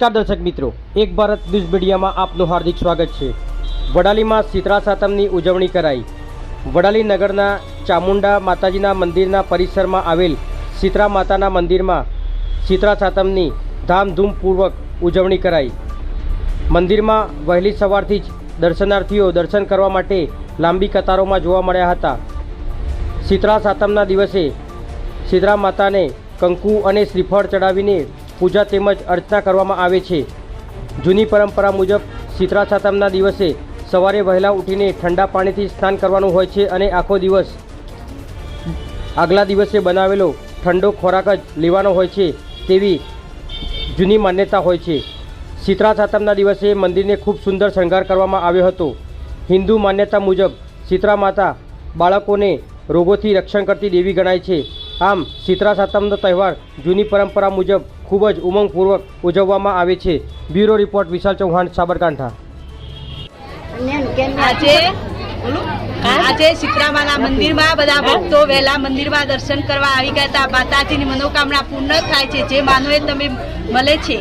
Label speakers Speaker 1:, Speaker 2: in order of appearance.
Speaker 1: નમસ્કાર દર્શક મિત્રો, એક ભારત ન્યૂઝ મીડિયામાં આપનું હાર્દિક સ્વાગત છે. વડાલીમાં શીતળા સાતમની ઉજવણી કરાઈ. વડાલી નગરના ચામુંડા માતાજીના મંદિરના પરિસરમાં આવેલ શીતળા માતાના મંદિરમાં શીતળા સાતમની ધામધૂમપૂર્વક ઉજવણી કરાઈ. મંદિરમાં વહેલી સવારથી જ દર્શનાર્થીઓ દર્શન કરવા માટે લાંબી કતારોમાં જોવા મળ્યા હતા. શીતળા સાતમના દિવસે શીતળા માતાને કંકુ અને શ્રીફળ ચડાવીને પૂજા તેમજ અર્ચના કરવામાં આવે છે. જૂની પરંપરા મુજબ શીતળા સાતમના દિવસે સવારે વહેલા ઉઠીને ઠંડા પાણીથી સ્નાન કરવાનું હોય છે અને આખો દિવસ આગલા દિવસે બનાવેલો ઠંડો ખોરાક જ લેવાનો હોય છે તેવી જૂની માન્યતા હોય છે. શીતળા સાતમના દિવસે મંદિરને ખૂબ સુંદર શણગાર કરવામાં આવ્યો હતો. હિન્દુ માન્યતા મુજબ શીતળા માતા બાળકોને રોગોથી રક્ષણ કરતી દેવી ગણાય છે. આમ શીતળા સાતમનો તહેવાર જૂની પરંપરા મુજબ ખૂબ જ ઉમંગપૂર્વક ઉજવવામાં આવે છે. Bureau report Vishal Chauhan, Sabarkantha.
Speaker 2: આજે આજે મંદિરમાં બધા ભક્તો વહેલા મંદિરમાં દર્શન કરવા આવી ગયા હતા. માતાજીની મનોકામના પૂર્ણ થાય છે. જે માનો એ તમે મળે છે.